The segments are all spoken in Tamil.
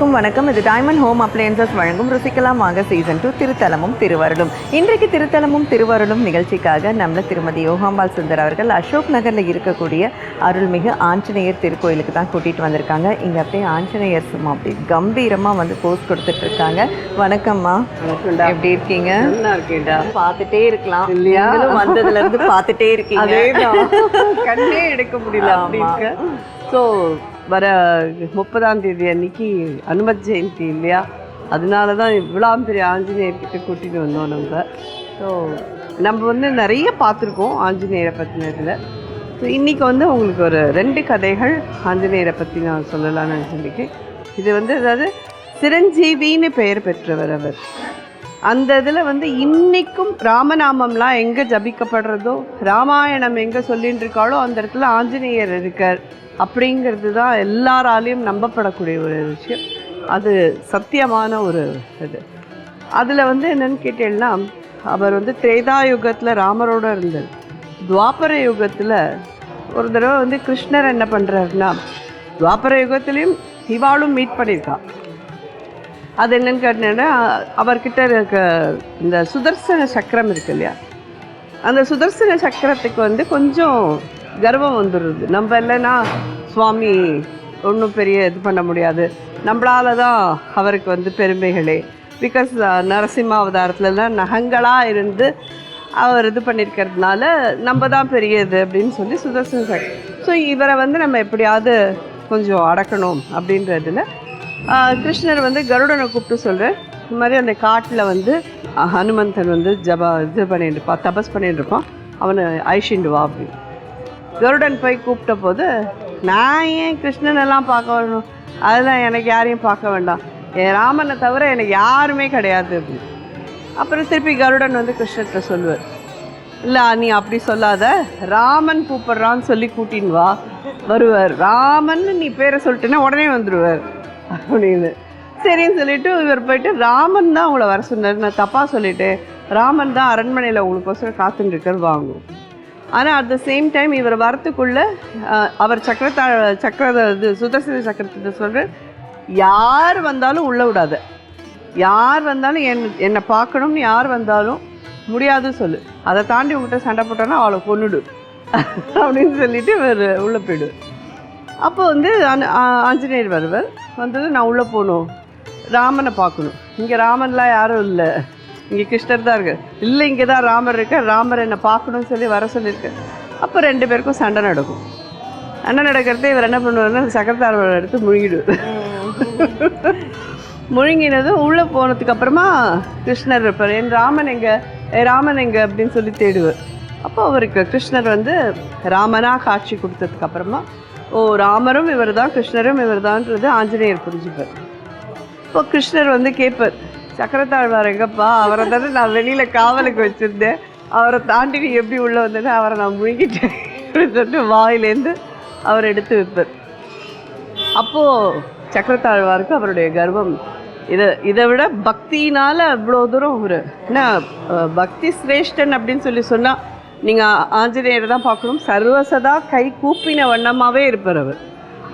எல்லோருக்கும் வணக்கம். இது டைமண்ட் ஹோம் அப்ளையன்சஸ் வழங்கும் ருசிக்கலாம் வாங்க சீசன் டூ திருத்தலமும் திருவருளும். இன்றைக்கு திருத்தலமும் திருவருளும் நிகழ்ச்சிக்காக நம்மள திருமதி யோகாம்பாள் சுந்தர் அவர்கள் அசோக் நகர்ல இருக்கக்கூடிய அருள்மிகு ஆஞ்சநேயர் திருக்கோயிலுக்கு தான் கூட்டிட்டு வந்திருக்காங்க. இங்க அப்படியே ஆஞ்சநேயர் சும்மா அப்படி கம்பீரமா வந்து போஸ் கொடுத்துட்டு இருக்காங்க. வணக்கம்மா. எப்படி இருக்கீங்க? நல்லா இருக்கேன்டா. பார்த்துட்டே இருக்கலாம். இல்லையா? நீங்களும் வந்ததுல இருந்து பார்த்துட்டே இருக்கீங்க. கண்ணே எடுக்க முடியல ஸோ வர முப்பதாம் தேதி அன்னைக்கு அனுமத் ஜெயந்தி இல்லையா? அதனால தான் இவ்வளோ பெரிய ஆஞ்சநேயர்கிட்ட கூட்டிகிட்டு வந்தோம் நம்ம. ஸோ நம்ம வந்து நிறைய பார்த்துருக்கோம் ஆஞ்சநேயரை பற்றினதில் ஸோ இன்றைக்கி வந்து உங்களுக்கு ஒரு ரெண்டு கதைகள் ஆஞ்சநேயரை பற்றி நான் சொல்லலாம்னு நினச்சிருக்கேன் இது வந்து அதாவது சிரஞ்சீவின்னு பெயர் பெற்றவர் அவர். அந்த இதில் வந்து இன்றைக்கும் ராமநாமம்லாம் எங்கே ஜபிக்கப்படுறதோ ராமாயணம் எங்கே சொல்லின்னு இருக்காளோ அந்த இடத்துல ஆஞ்சநேயர் இருக்கார். அப்படிங்கிறது தான் எல்லாராலையும் நம்பப்படக்கூடிய ஒரு விஷயம். அது சத்தியமான ஒரு இது. அதில் வந்து என்னென்னு கேட்டீங்கன்னா அவர் வந்து திரேதா யுகத்தில் ராமரோடு இருந்தார். துவாபர யுகத்தில் ஒரு தடவை வந்து கிருஷ்ணர் என்ன பண்ணுறாருன்னா துவாபர யுகத்துலேயும் இவாளும் மீட் பண்ணியிருக்கா அது என்னன்னு கேட்டீங்கன்னா அவர்கிட்ட இருக்க இந்த சுதர்சன சக்கரம் இருக்கு இல்லையா? அந்த சுதர்சன சக்கரத்துக்கு வந்து கொஞ்சம் கர்வம் வந்துடுது நம்ம இல்லைன்னா சுவாமி ஒன்றும் பெரிய இது பண்ண முடியாது. நம்மளால தான் அவருக்கு வந்து பெருமைகளே. பிகாஸ் நரசிம்ம அவதாரத்துலலாம் நகங்களாக இருந்து அவர் இது பண்ணியிருக்கிறதுனால நம்ம தான் பெரியது அப்படின்னு சொல்லி சுதர்சன சக்கரம் ஸோ இவரை வந்து நம்ம எப்படியாவது கொஞ்சம் அடக்கணும் அப்படின்றதுல கிருஷ்ணர் வந்து கருடனை கூப்பிட்டு சொல்கிறார் இந்த மாதிரி அந்த காட்டில் வந்து ஹனுமந்தன் வந்து ஜபா இது பண்ணிட்டு இருப்பான் தபஸ் பண்ணிட்டு இருப்பான். அவனை ஐஷிண்டு வா அப்படின்னு. கருடன் போய் கூப்பிட்ட போது நான் ஏன் கிருஷ்ணனெல்லாம் பார்க்க வரணும்? அதெல்லாம் எனக்கு யாரையும் பார்க்க வேண்டாம். என் ராமனை தவிர எனக்கு யாருமே கிடையாது அப்படின்னு. அப்புறம் திருப்பி கருடன் வந்து கிருஷ்ணர்கிட்ட சொல்லுவார். இல்லை நீ அப்படி சொல்லாத. ராமன் கூப்பிட்றான்னு சொல்லி கூட்டின்னு வா. வருவார். ராமன் நீ பேரை சொல்லிட்டேன்னா உடனே வந்துடுவார் அப்படின்னு சரின்னு சொல்லிட்டு இவர் போயிட்டு ராமன் தான் உங்களை வர சொன்னார். நான் தப்பாக சொல்லிட்டு ராமன் தான் அரண்மனையில் உங்களுக்கோசரம் காத்துட்டு வாங்கும் ஆனால் அட் த சேம் டைம் இவர் வரத்துக்குள்ளே அவர் சக்கரத்தா சக்கர இது சுதர்சன சக்கரத்தை சொல்கிற யார் வந்தாலும் உள்ளே விடாத. யார் வந்தாலும் என் என்னை பார்க்கணும்னு யார் வந்தாலும் முடியாது சொல்லு. அதை தாண்டி உங்கள்கிட்ட சண்டை போட்டோன்னா அவளை கொண்டுடு அப்படின்னு சொல்லிட்டு இவர் உள்ளே போயிடுவார். அப்போ வந்து அந் ஆஞ்சநேயர் வருவர். வந்தது நான் உள்ளே போகணும். ராமனை பார்க்கணும். இங்கே ராமன்லாம் யாரும் இல்லை. இங்கே கிருஷ்ணர் தான் இருக்கு இல்லை இங்கே தான் ராமர் இருக்க ராமர் என்னை பார்க்கணும்னு சொல்லி வர சொல்லியிருக்கு அப்போ ரெண்டு பேருக்கும் சண்டை நடக்கும். சண்டை நடக்கிறதே இவர் என்ன பண்ணுவாருன்னா சக்கரத்தாழ்வார் எடுத்து முழுங்கிடுவார். முழுங்கினதும் உள்ளே போனதுக்கு அப்புறமா கிருஷ்ணர் இருப்பார். என் ராமன் எங்கே ராமன் எங்கே அப்படின்னு சொல்லி தேடுவார். அப்போ அவருக்கு கிருஷ்ணர் வந்து ராமனாக காட்சி கொடுத்ததுக்கு அப்புறமா ஓ ராமரும் இவர் தான் கிருஷ்ணரும் இவர் தான்ன்றது ஆஞ்சநேயர் புரிஞ்சுப்பார். இப்போ கிருஷ்ணர் வந்து கேட்பார் சக்கரத்தாழ்வார் எங்கப்பா? அவரை தானே நான் வெளியில் காவலுக்கு வச்சுருந்தேன். அவரை தாண்டி நீ எப்படி உள்ளே வந்தேன்னு அவரை நான் முழுங்கிட்டேன். அப்படின்னு சொல்லிட்டு வாயிலேருந்து அவர் எடுத்து வைப்பார். அப்போது சக்கரத்தாழ்வாருக்கு அவருடைய கர்வம். இதை இதை விட பக்தியினால் இவ்வளோ தூரம் ஒரு என்ன பக்தி சிரேஷ்டன் அப்படின்னு சொல்லி சொன்னால் நீங்கள் ஆஞ்சநேயரை தான் பார்க்கணும். சர்வசதா கை கூப்பின வண்ணமாகவே இருப்பார் அவர்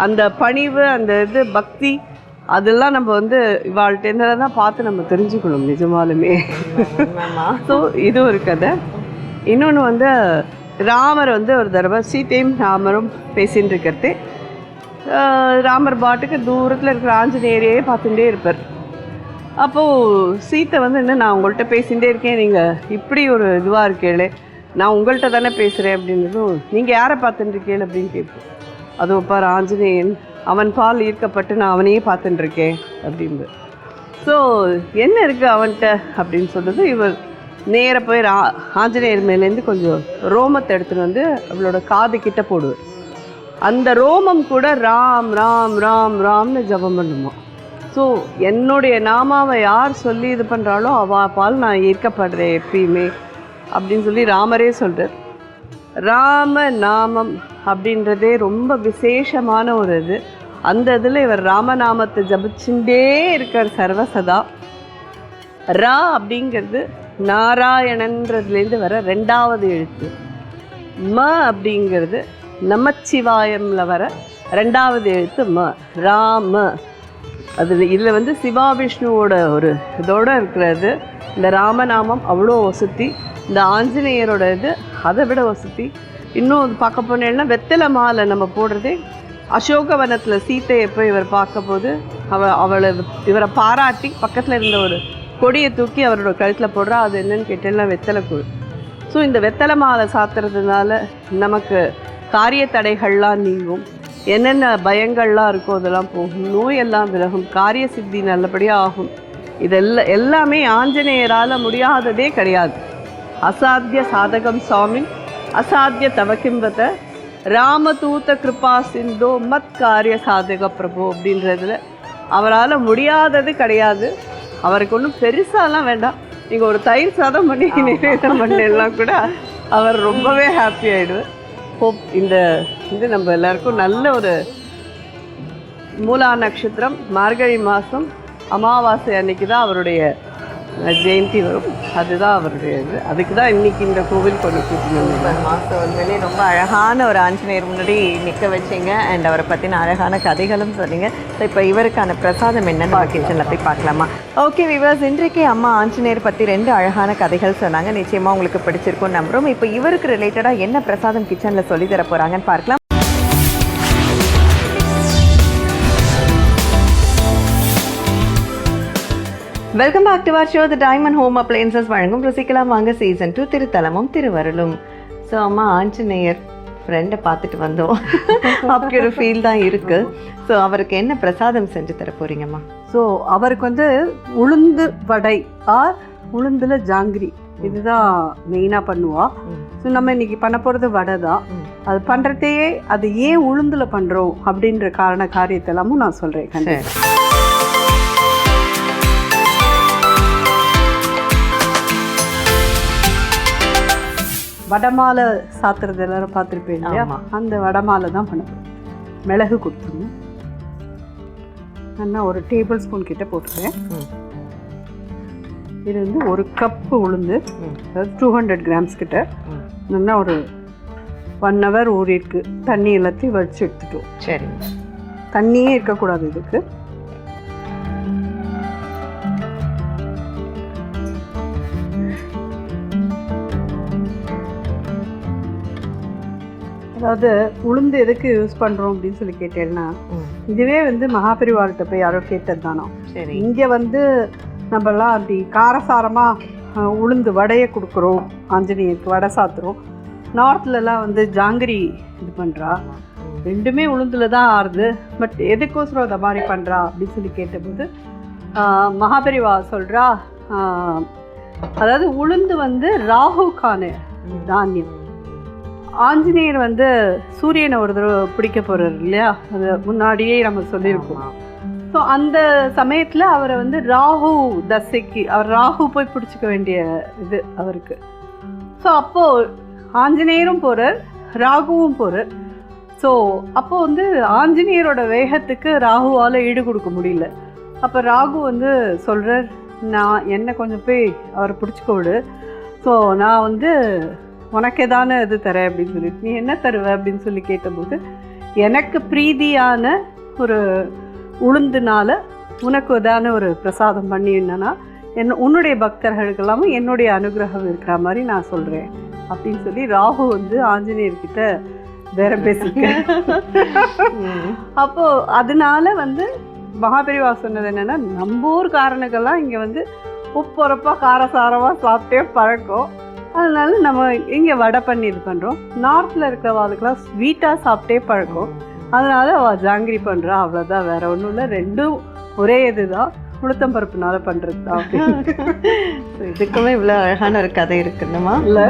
அந்த பணிவு அந்த இது பக்தி அதெல்லாம் நம்ம வந்து இவாழ்கிட்ட தான் பார்த்து நம்ம தெரிஞ்சுக்கணும் நிஜமாலுமே. ஸோ இது ஒரு கதை. இன்னொன்று வந்து ராமர் வந்து ஒரு தடவை சீத்தையும் ராமரும் பேசின்னு இருக்கிறது. ராமர் பாட்டுக்கு தூரத்தில் இருக்கிற ஆஞ்சநேயரையே பார்த்துட்டே இருப்பார். அப்போது சீத்தை வந்து என்ன நான் உங்கள்கிட்ட பேசிகிட்டே இருக்கேன்? நீங்கள் இப்படி ஒரு இதுவாக இருக்கேளே நான் உங்கள்கிட்ட தானே பேசுகிறேன் அப்படின்னதும் நீங்கள் யாரை பார்த்துட்டுருக்கேன் அப்படின்னு கேட்போம். அதுவும் பார் ஆஞ்சநேயன் அவன் பால் ஈர்க்கப்பட்டு நான் அவனையே பார்த்துட்டுருக்கேன் அப்படின்னு ஸோ என்ன இருக்குது அவன்கிட்ட அப்படின்னு சொல்றது இவர் நேராக போய் ரா ஆஞ்சநேயர் மேலேருந்து கொஞ்சம் ரோமத்தை எடுத்துன்னு வந்து அவளோட காது கிட்ட போடுவார். அந்த ரோமம் கூட ராம் ராம் ராம் ராம்னு ஜபம் பண்ணுமா. ஸோ என்னுடைய நாமாவை யார் சொல்லி இது பண்ணுறாளோ அவள் பால் நான் ஈர்க்கப்படுறேன் எப்பயுமே. அப்படின்னு சொல்லி ராமரே சொல்கிறார் ராம நாமம் அப்படின்றதே ரொம்ப விசேஷமான ஒரு இது. அந்த இதில் இவர் ராமநாமத்தை ஜபிச்சுட்டே இருக்கார் சர்வசதா. ரா அப்படிங்கிறது நாராயணன்றதுலேருந்து வர ரெண்டாவது எழுத்து. ம அப்படிங்கிறது நமச்சிவாயமில் வர ரெண்டாவது எழுத்து ம. ராம. அது இதில் வந்து சிவா விஷ்ணுவோட ஒரு இதோட இருக்கிறது. இந்த ராமநாமம் அவ்வளோ வசதி. இந்த ஆஞ்சநேயரோட இது அதை விட வசதி. இன்னும் பார்க்க போனேன்னா வெத்தலை மாலை நம்ம போடுறதே அசோகவனத்தில் சீத்தையை போய் இவர் பார்க்க போது அவ அவளை இவரை பாராட்டி பக்கத்தில் இருந்த ஒரு கொடியை தூக்கி அவரோட கழுத்தில் போடுறா. அது என்னன்னு கேட்டேன்னா வெத்தலை குழு. ஸோ இந்த வெத்தலை மாலை சாத்துறதுனால நமக்கு காரிய தடைகள்லாம் நீங்கும். என்னென்ன பயங்கள்லாம் இருக்கோ அதெல்லாம் போகும். நோயெல்லாம் விலகும். காரிய சித்தி நல்லபடியாக ஆகும். இதெல்லாம் எல்லாமே ஆஞ்சநேயரால் முடியாததே கிடையாது. அசாத்திய சாதகம் சுவாமி. அசாத்திய தவக்கிம்பத ராமதூத கிருபா சிந்தோ மத் காரிய சாதக பிரபு அப்படின்றதுல அவரால் முடியாதது கிடையாது. அவருக்கு ஒன்றும் பெருசாலாம் வேண்டாம். நீங்கள் ஒரு தயிர் சாதம் பண்ணி நிவேதம் பண்ணலாம் கூட அவர் ரொம்பவே ஹாப்பி ஆயிடுவார். ஹோப் இந்த இது நம்ம எல்லாருக்கும் நல்ல ஒரு மூலா நட்சத்திரம் மார்கழி மாதம் அமாவாசை அன்னைக்கு தான் அவருடைய ஜெயந்தி வரும். அதுதான் அவருடைய இது. அதுக்கு தான் இன்றைக்கி இந்த கோவில் கொண்டு கூட்டிட்டு மாதம் உண்மையிலேயே ரொம்ப அழகான ஒரு ஆஞ்சநேயர் முன்னாடி நிற்க வச்சீங்க. அண்ட் அவரை பற்றின அழகான கதைகளும் சொன்னீங்க. ஸோ இப்போ இவருக்கான பிரசாதம் என்னன்னு கிச்சனில் போய் பார்க்கலாமா? ஓகே விவாஸ் இன்றைக்கு அம்மா ஆஞ்சநேயர் பற்றி ரெண்டு அழகான கதைகள் சொன்னாங்க. நிச்சயமாக உங்களுக்கு பிடிச்சிருக்கும் நம்புறோம். இப்போ இவருக்கு ரிலேட்டடாக என்ன பிரசாதம் கிச்சனில் சொல்லி தர போகிறாங்கன்னு பார்க்கலாம். Welcome back to our show the diamond home appliances வழங்கும் ருசிக்கலாம். வாங்க சீசன் டூ திருத்தலமும் திருவருளும். ஸோ அம்மா ஆஞ்சநேயர் ஃப்ரெண்டை பார்த்துட்டு வந்தோம். அப்படி ஒரு ஃபீல் தான் இருக்கு. ஸோ அவருக்கு என்ன பிரசாதம் செஞ்சு தர போறீங்கம்மா ஸோ அவருக்கு வந்து உளுந்து வடை ஆர் உளுந்துல ஜாங்கிரி. இதுதான் மெயினாக பண்ணுவா. ம். ஸோ நம்ம இன்னைக்கு பண்ண போகிறது வடை தான். அது பண்ணுறதையே அது ஏன் உளுந்துல பண்ணுறோம் அப்படின்ற காரண காரியத்தெல்லாமும் நான் சொல்கிறேன் கண்டிப்பாக வடமாலை சாத்துறது எல்லாரும் பார்த்துருப்பீங்க இல்லையா. அந்த வடமாலை தான் பண்ண போறோம். மிளகு கொடுத்துருங்க நான் ஒரு டேபிள் ஸ்பூன் கிட்ட போட்டுருக்கேன் ம். இது வந்து ஒரு கப்பு உளுந்து. அதாவது டூ ஹண்ட்ரட் கிராம்ஸ் கிட்ட. நல்லா ஒரு ஒன் ஹவர் ஊறிருக்கு தண்ணி எல்லாத்தையும் வடிச்சு எடுத்துட்டோம் சரி தண்ணியே இருக்கக்கூடாது இதுக்கு அதாவது உளுந்து எதுக்கு யூஸ் பண்ணுறோம் அப்படின்னு சொல்லி கேட்டேன்னா. இதுவே வந்து மகாபரிவார்கிட்ட போய் யாரோ கேட்டது தானோ? சரி. இங்கே வந்து நம்மலாம் அப்படி காரசாரமாக உளுந்து வடையை கொடுக்குறோம். ஆஞ்சநேயருக்கு வடை சாத்துறோம். நார்த்லலாம் வந்து ஜாங்கிரி இது பண்ணுறா ரெண்டுமே உளுந்துல தான் ஆறுது. பட் எதுக்கோசரம் அதை மாதிரி பண்ணுறா அப்படின்னு சொல்லி கேட்டபோது மகாபெரிவா சொல்கிறா அதாவது உளுந்து வந்து ராகுக்கான தானியம். ஆஞ்சநேயர் வந்து சூரியனை ஒரு தடவை பிடிக்க போகிறார் இல்லையா? அது முன்னாடியே நம்ம சொல்லியிருக்கோம் ஸோ அந்த சமயத்தில் அவரை வந்து ராகு தசைக்கு அவர் ராகு போய் பிடிச்சிக்க வேண்டிய இது அவருக்கு. ஸோ அப்போது ஆஞ்சநேயரும் போகிறார் ராகுவும் போகிறார் ஸோ அப்போ வந்து ஆஞ்சநேயரோட வேகத்துக்கு ராகுவால் ஈடு கொடுக்க முடியல. அப்போ ராகு வந்து சொல்கிறார் நான் என்னை கொஞ்சம் போய் அவரை பிடிச்சிக்க விடு. ஸோ நான் வந்து உனக்கு ஏதான இது தர அப்படின்னு சொல்லிட்டு. நீ என்ன தருவ அப்படின்னு சொல்லி கேட்டபோது எனக்கு பிரீதியான ஒரு உளுந்துனால உனக்கு ஏதான ஒரு பிரசாதம் பண்ணி என்னன்னா என்ன உன்னுடைய பக்தர்களுக்கெல்லாமும் என்னுடைய அனுகிரகம் இருக்கிற மாதிரி நான் சொல்கிறேன் அப்படின்னு சொல்லி ராகு வந்து ஆஞ்சநேயர்கிட்ட வேற பேசிக்க. அப்போ அதனால வந்து மகாபெரிவா சொன்னது என்னன்னா நம்ம ஊர் காரனுக்கெல்லாம் இங்கே வந்து உப்புறப்பா காரசாரமாக சாப்பிட்டே பழக்கம். அதனால நம்ம இங்கே வடை பண்ணி இது பண்ணுறோம் நார்த்தில் இருக்கிறவாளுக்கெல்லாம் ஸ்வீட்டாக சாப்பிட்டே பழக்கம். அதனால அவள் ஜாங்கிரி பண்ணுறா அவ்வளோதான் வேற ஒன்றும் இல்லை. ரெண்டும் ஒரே இதுதான். உளுத்தம் பருப்புனால பண்ணுறது தான் இதுக்குமே இவ்வளோ அழகான ஒரு கதை இருக்குன்னுமா? இல்லை.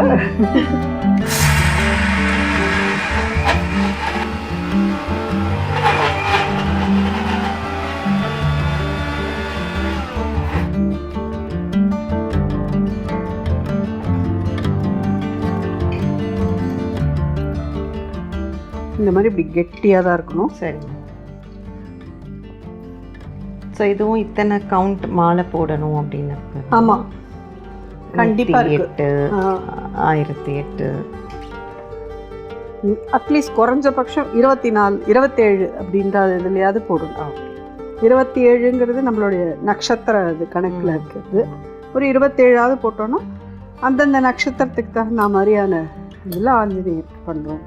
இந்த மாதிரி இப்படி கெட்டியாக தான் இருக்கணும். சரி ஸோ இதுவும் இத்தனை கவுண்ட் மாலை போடணும் அப்படின்னு. ஆமாம் கண்டிப்பா நூத்தி இருக்கு. எட்டு. ஆயிரத்தி எட்டு. அட்லீஸ்ட் குறைஞ்சபட்சம் இருபத்தி நாலு இருபத்தேழு அப்படின்ற இதுலையாவது போடணும். இருபத்தி ஏழுங்கிறது நம்மளுடைய நட்சத்திர இது கணக்கில் இருக்கிறது ஒரு இருபத்தேழாவது போட்டோன்னா அந்தந்த நட்சத்திரத்துக்கு தகுந்த மாதிரியான இதில் ஆஞ்சநேயருக்கு பண்ணுறோம்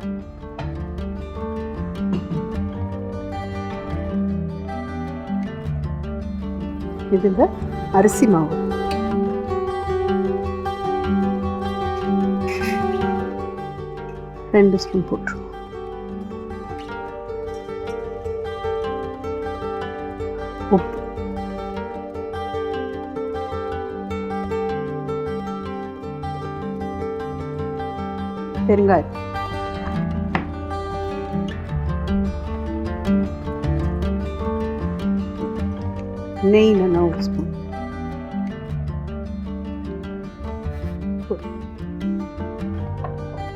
இதுங்க அரிசி மாவு. ரெண்டு ஸ்பூன் போட்டுருவோம். உப்பு. பெருங்காயம். நெய் நல்லா ஒரு ஸ்பூன்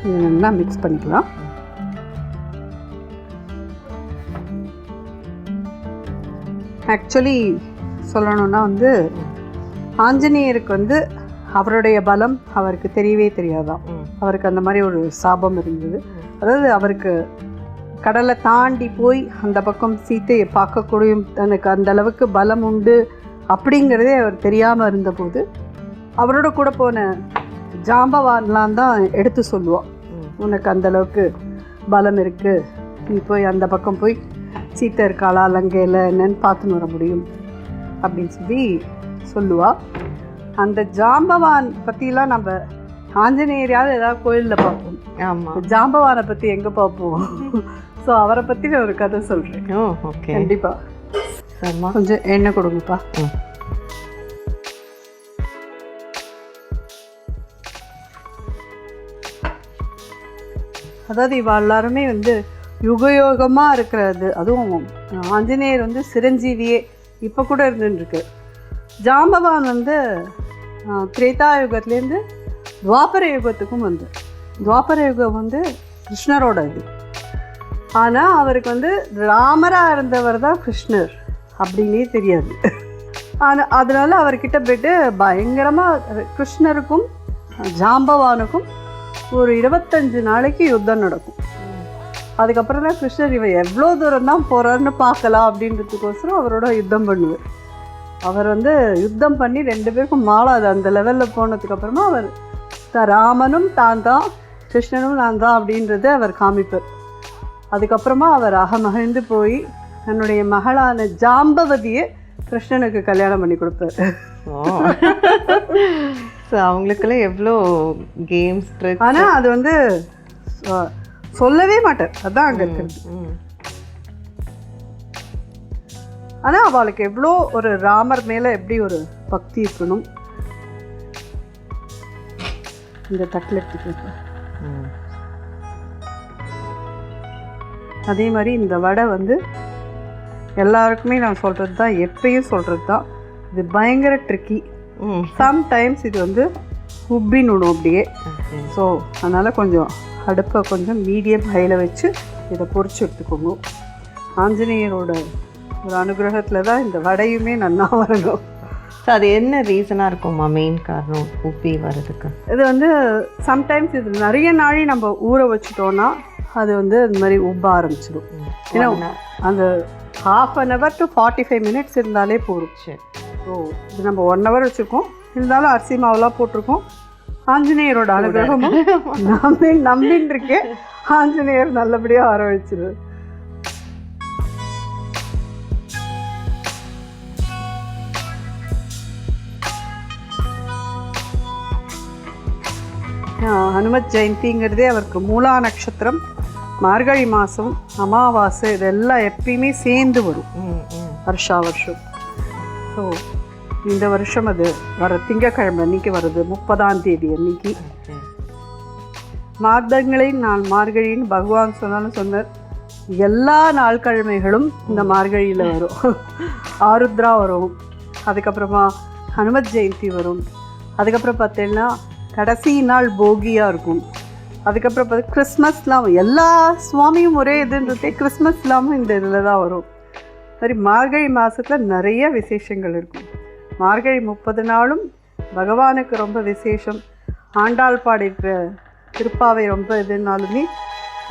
இது நல்லா மிக்ஸ் பண்ணிக்கலாம் ஆக்சுவலி சொல்லணும்னா வந்து ஆஞ்சநேயருக்கு வந்து அவருடைய பலம் அவருக்கு தெரியவே தெரியாதாம் ம். அவருக்கு அந்த மாதிரி ஒரு சாபம் இருந்தது. அதாவது அவருக்கு கடலை தாண்டி போய் அந்த பக்கம் சீத்தையை பார்க்கக்கூடிய தனக்கு அந்த அளவுக்கு பலம் உண்டு அப்படிங்கிறதே அவர் தெரியாமல் இருந்தபோது அவரோட கூட போன ஜாம்பவான்லாம் தான் எடுத்து சொல்லுவான். ம். உனக்கு அந்த அளவுக்கு பலம் இருக்கு. நீ போய் அந்த பக்கம் போய் சீத்தை இருக்காளா லங்கையில் என்னன்னு பார்த்துன்னு வர முடியும். அப்படின்னு சொல்லி சொல்லுவா. அந்த ஜாம்பவான் பற்றிலாம் நம்ம ஆஞ்சநேயரையாவது ஏதாவது கோயிலில் பார்ப்போம். ஆமா. ஜாம்பவானை பற்றி எங்கே பார்ப்போம்? ஸோ அவரை பற்றி நான் ஒரு கதை சொல்கிறேன் ஓ ஓகே கண்டிப்பாக சரிம்மா கொஞ்சம் எண்ணெய் கொடுங்கப்பா. அதாவது இவ எல்லாருமே வந்து யுகயோகமாக இருக்கிறது. அதுவும் ஆஞ்சநேயர் வந்து சிரஞ்சீவியே இப்போ கூட இருந்துருக்கு ஜாம்பவான் வந்து திரேதா யுகத்துலேருந்து துவாபர யுகத்துக்கும் வந்து. துவாபர யுகம் வந்து கிருஷ்ணரோட இது. ஆனால் அவருக்கு வந்து ராமராக இருந்தவர் தான் கிருஷ்ணர் அப்படின்னே தெரியாது. ஆனால் அதனால் அவர்கிட்ட போயிட்டு பயங்கரமாக கிருஷ்ணருக்கும் ஜாம்பவானுக்கும் ஒரு இருபத்தஞ்சு நாளைக்கு யுத்தம் நடக்கும். அதுக்கப்புறம் தான் கிருஷ்ணர் இவன் எவ்வளோ தூரம் தான் போகிறாருன்னு பார்க்கலாம் அப்படின்றதுக்கோசரம் அவரோட யுத்தம் பண்ணுவார். அவர் வந்து யுத்தம் பண்ணி ரெண்டு பேருக்கும் மாளாது அந்த லெவலில் போனதுக்கப்புறமா அவர் ராமனும் தான் தான் கிருஷ்ணனும் நான் தான் அப்படின்றத அவர் காமிப்பார். அதுக்கப்புறமா அவர் அகமகிழ்ந்து போய் தன்னுடைய மகளான ஜாம்பவதியை கிருஷ்ணனுக்கு கல்யாணம் பண்ணி கொடுத்தார். ஸோ அவங்களுக்கெல்லாம் எவ்வளோ கேம்ஸ் ஆனால் அது வந்து சொல்லவே மாட்டார். அதான் அங்கே இருக்கிறது ஆனால் அவளுக்கு எவ்வளோ ஒரு ராமர் மேலே எப்படி ஒரு பக்தி இருக்கணும். இந்த தட்டில் எடுத்துக்கலாம் அதே மாதிரி இந்த வடை வந்து எல்லாருக்குமே நான் சொல்கிறது தான் எப்பயும் சொல்கிறது தான். இது பயங்கர ட்ரிக்கி சம்டைம்ஸ் இது வந்து உப்பி நுணும் அப்படியே ஸோ அதனால் கொஞ்சம் அடுப்பை கொஞ்சம் மீடியம் ஹையில் வச்சு இதை பொரிச்சு எடுத்துக்கோங்க. ஆஞ்சநேயரோட ஒரு அனுகிரகத்தில் தான் இந்த வடையுமே நன்னா வரணும். ஸோ அது என்ன ரீசனாக இருக்கும்மா மெயின் காரணம் உப்பி வர்றதுக்கு? இது வந்து சம்டைம்ஸ் இது நிறைய நாளை நம்ம ஊற வச்சுட்டோன்னா அது வந்து இந்த மாதிரி உப்ப ஆரம்பிச்சிடும். ஏன்னா அந்த half an hour to forty five minutes இருந்தாலே போதும். சரி. ஸோ இது நம்ம ஒன் ஹவர் வச்சுருக்கோம். இருந்தாலும் அரிசி மாவுலாம் போட்டிருக்கோம். ஆஞ்சநேயரோட அனுகிரகமும் நம்பி நம்பின்னு இருக்கேன் ஆஞ்சநேயர் நல்லபடியாக ஆஹ் ஹனுமத் ஜெயந்திங்கிறதே அவருக்கு மூலா நட்சத்திரம். மார்கழி மாதம் அமாவாசை இதெல்லாம் எப்பயுமே சேர்ந்து வரும். வருஷா வருஷம். ஸோ இந்த வருஷம் அது வர திங்கக்கிழமை அன்னைக்கு வருது முப்பதாம் தேதி அன்னைக்கு. ஓகே மார்க்கங்களை நான் மார்கழின்னு பகவான் சொன்னாலும் சொன்னார். எல்லா நாள்கிழமைகளும் இந்த மார்கழியில் வரும். ஆருத்ரா வரும். அதுக்கப்புறமா ஹனுமத் ஜெயந்தி வரும். அதுக்கப்புறம் பார்த்தீங்கன்னா கடைசி நாள் போகியாக இருக்கும். அதுக்கப்புறம் பார்த்து கிறிஸ்மஸ்லாம் எல்லா சுவாமியும் ஒரே இதுன்றதே கிறிஸ்மஸ் இல்லாமல் இந்த இதில் தான் வரும். சரி மார்கழி மாதத்தில் நிறைய விசேஷங்கள் இருக்கும். மார்கழி முப்பது நாளும் பகவானுக்கு ரொம்ப விசேஷம். ஆண்டாள் பாடியிருக்கிற திருப்பாவை ரொம்ப இதுனாலுமே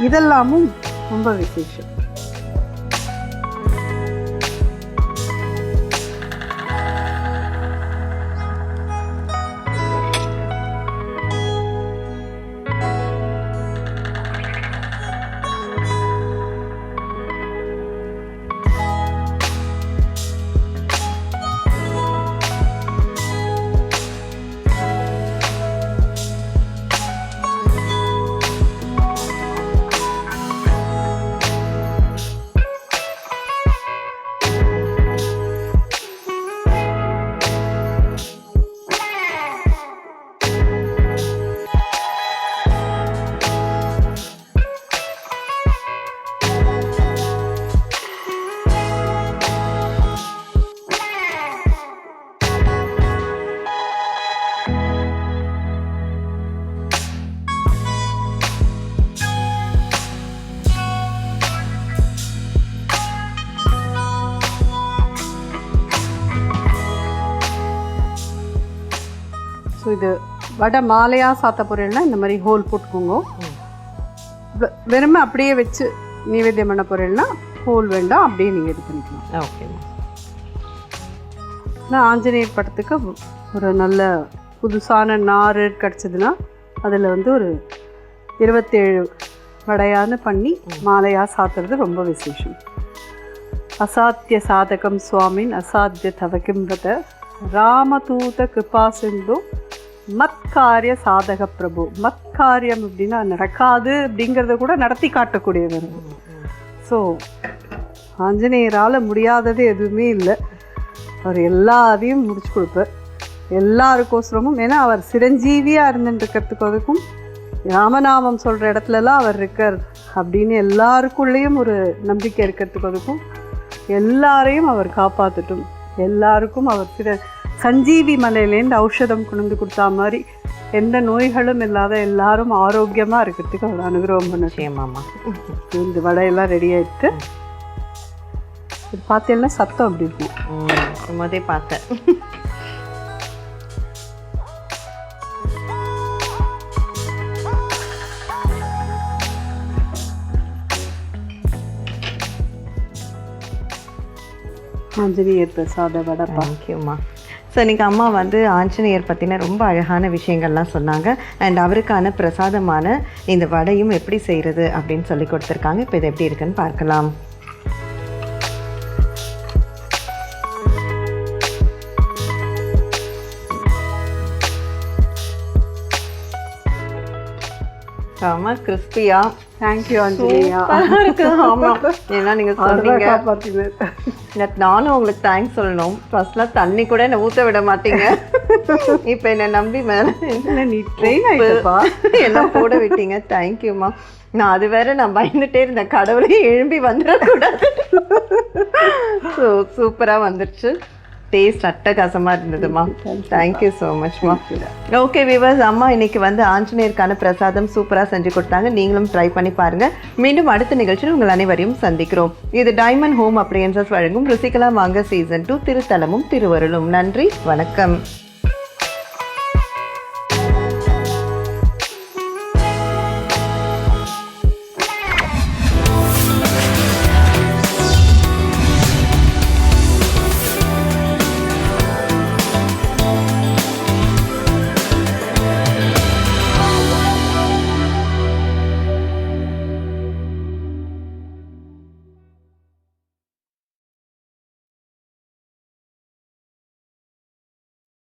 இதெல்லாமும் ரொம்ப விசேஷம். ஸோ இது வடை மாலையாக சாத்த பொரியல்னா இந்த மாதிரி ஹோல் போட்டுக்கோங்க. வெறுமை அப்படியே வச்சு நைவேத்தியம் பண்ண பொரியல்னா ஹோல் வேண்டாம் அப்படியே நீங்கள் இது பண்ணிக்கலாம். ஓகேம்மா ஆனால் ஆஞ்சநேயர் படத்துக்கு ஒரு நல்ல புதுசான நார் கிடச்சதுன்னா அதில் வந்து ஒரு இருபத்தேழு வடையான்னு பண்ணி மாலையாக சாத்துறது ரொம்ப விசேஷம். அசாத்திய சாதகம் சுவாமின் அசாத்திய தவகிம்பத ராமதூத கிருபா சிந்து மத்காரிய சாதக பிரபு. மத்காரியம் அப்படின்னா நடக்காது அப்படிங்கிறத கூட நடத்தி காட்டக்கூடியவர். ஸோ ஆஞ்சநேயரால் முடியாதது எதுவுமே இல்லை. அவர் எல்லாத்தையும் முடிச்சு கொடுப்பார். எல்லாருக்கோசரமும் ஏன்னா அவர் சிரஞ்சீவியாக இருந்துட்டுருக்கிறதுக்கும் ராமநாமம் சொல்கிற இடத்துலலாம் அவர் இருக்கார் அப்படின்னு எல்லாருக்குள்ளேயும் ஒரு நம்பிக்கை இருக்கிறதுக்கும் எல்லாரையும் அவர் காப்பாற்றட்டும் எல்லாருக்கும் அவர் சிற சஞ்சீவி மலையிலேருந்து ஔஷதம் கொண்டு கொடுத்தா மாதிரி எந்த நோய்களும் இல்லாத எல்லாரும் ஆரோக்கியமாக இருக்கிறதுக்கு அவர் அனுகிரகம் பண்ணட்டும் நிச்சயமாம்மா. இந்த வடையெல்லாம் ரெடி ஆயிடுத்து இது பார்த்தீங்கன்னா சத்தம் அப்படி இருக்கும் ம், சும்மாதே பார்த்தேன். ஆஞ்சநேயர் பிரசாத வடைப்பா தேங்க்யூம்மா ஸோ இன்னைக்கு அம்மா வந்து ஆஞ்சநேயர் பற்றின ரொம்ப அழகான விஷயங்கள்லாம் சொன்னாங்க. அண்ட் அவருக்கான பிரசாதமான இந்த வடையும் எப்படி செய்கிறது அப்படின்னு சொல்லி கொடுத்துருக்காங்க. இப்போ இது எப்படி இருக்குன்னு பார்க்கலாம். ஆமா கிறிஸ்பியா. தேங்க்யூ இருக்கு. ஆமா. ஏன்னா நீங்க சொல்றீங்க நேத்து நானும் உங்களுக்கு தேங்க்ஸ் சொல்லணும். ஃபர்ஸ்ட்லாம் தண்ணி கூட என்ன ஊத்த விட மாட்டீங்க. இப்போ என்ன நம்பி மேல இல்லை நீ ட்ரெயின் ஆயிட்டப்பா? எல்லாம் போட விட்டீங்க. தேங்க்யூம்மா நான் அது வேற நான் பயந்துட்டே இருந்தேன். கடவுளே எழும்பி வந்துடக்கூடாது ஸோ சூப்பராக வந்துருச்சு. டேஸ்ட் அட்டகாசமாக இருந்ததுமா. தேங்க்யூ ஸோ மச்மா ஓகே விவர்ஸ் அம்மா இன்னைக்கு வந்து ஆஞ்சநேயருக்கான பிரசாதம் சூப்பராக செஞ்சு கொடுத்தாங்க. நீங்களும் ட்ரை பண்ணி பாருங்க. மீண்டும் அடுத்த நிகழ்ச்சியில் உங்கள் அனைவரையும் சந்திக்கிறோம். இது டைமண்ட் ஹோம் அப்ளையன்சஸ் வழங்கும் ருசிகலா வாங்க சீசன் டூ திருத்தலமும் திருவருளும். நன்றி வணக்கம்.